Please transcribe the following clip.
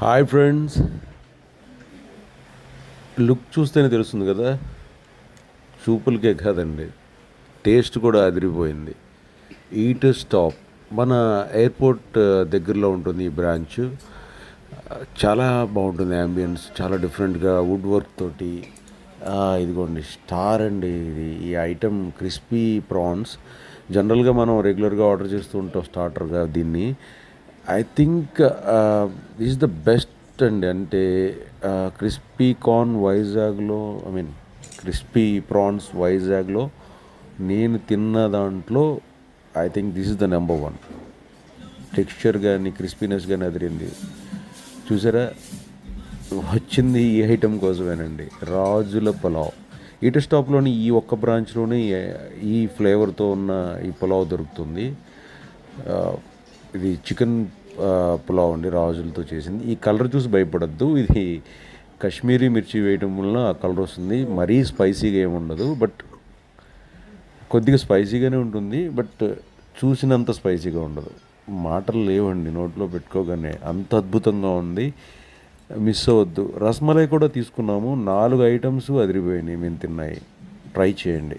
Hi friends look చూస్తేనే తెలుస్తుంది కదా? చూపులకే కాదండి. టేస్ట్ కూడా అదిరిపోయింది. ఈట్ స్టాప్ మన ఎయిర్పోర్ట్ uh, దగ్గరలో ఉంటుంది ఈ బ్రాంచ్ uh, చాలా బాగుంటుంది అంబియన్స్ చాలా డిఫరెంట్గా వుడ్ వర్క్ తోటి. ఇదిగోండి స్టార్ అండి ఇది. ఈ ఐటెం క్రిస్పీ ప్రాన్స్ జనరల్గా మనం రెగ్యులర్గా ఆర్డర్ చేస్తూ ఉంటాం స్టార్టర్గా దీన్ని. I think this the best అండి. అంటే క్రిస్పీ కార్న్ వైజాగ్లో ఐ మీన్ క్రిస్పీ ప్రాన్స్ వైజాగ్లో నేను తిన్న దాంట్లో I think this is the number one texture కానీ క్రిస్పీనెస్ కానీ అదిరింది. చూసారా? వచ్చింది ఈ ఐటెం కోసమేనండి. రాజుల పులావ్. ఇటు స్టాప్లోని ఈ ఒక్క బ్రాంచ్లోనే ఈ ఫ్లేవర్తో ఉన్న ఈ పులావ్ దొరుకుతుంది. Uh, ఇది చికెన్ పులావ్ అండి రాజులతో చేసింది. ఈ కలర్ చూసి భయపడద్దు. ఇది కాశ్మీరీ మిర్చి వేయటం వలన ఆ కలర్ వస్తుంది. మరీ స్పైసీగా ఏమి ఉండదు బట్ కొద్దిగా స్పైసీగానే ఉంటుంది బట్ చూసినంత స్పైసీగా ఉండదు. మాటలు లేవండి నోట్లో పెట్టుకోగానే. అంత అద్భుతంగా ఉంది. మిస్ అవ్వద్దు. రస్మలై కూడా తీసుకున్నాము. నాలుగు ఐటమ్స్ అదిరిపోయినాయి మేము తిన్నాయి. ట్రై చేయండి.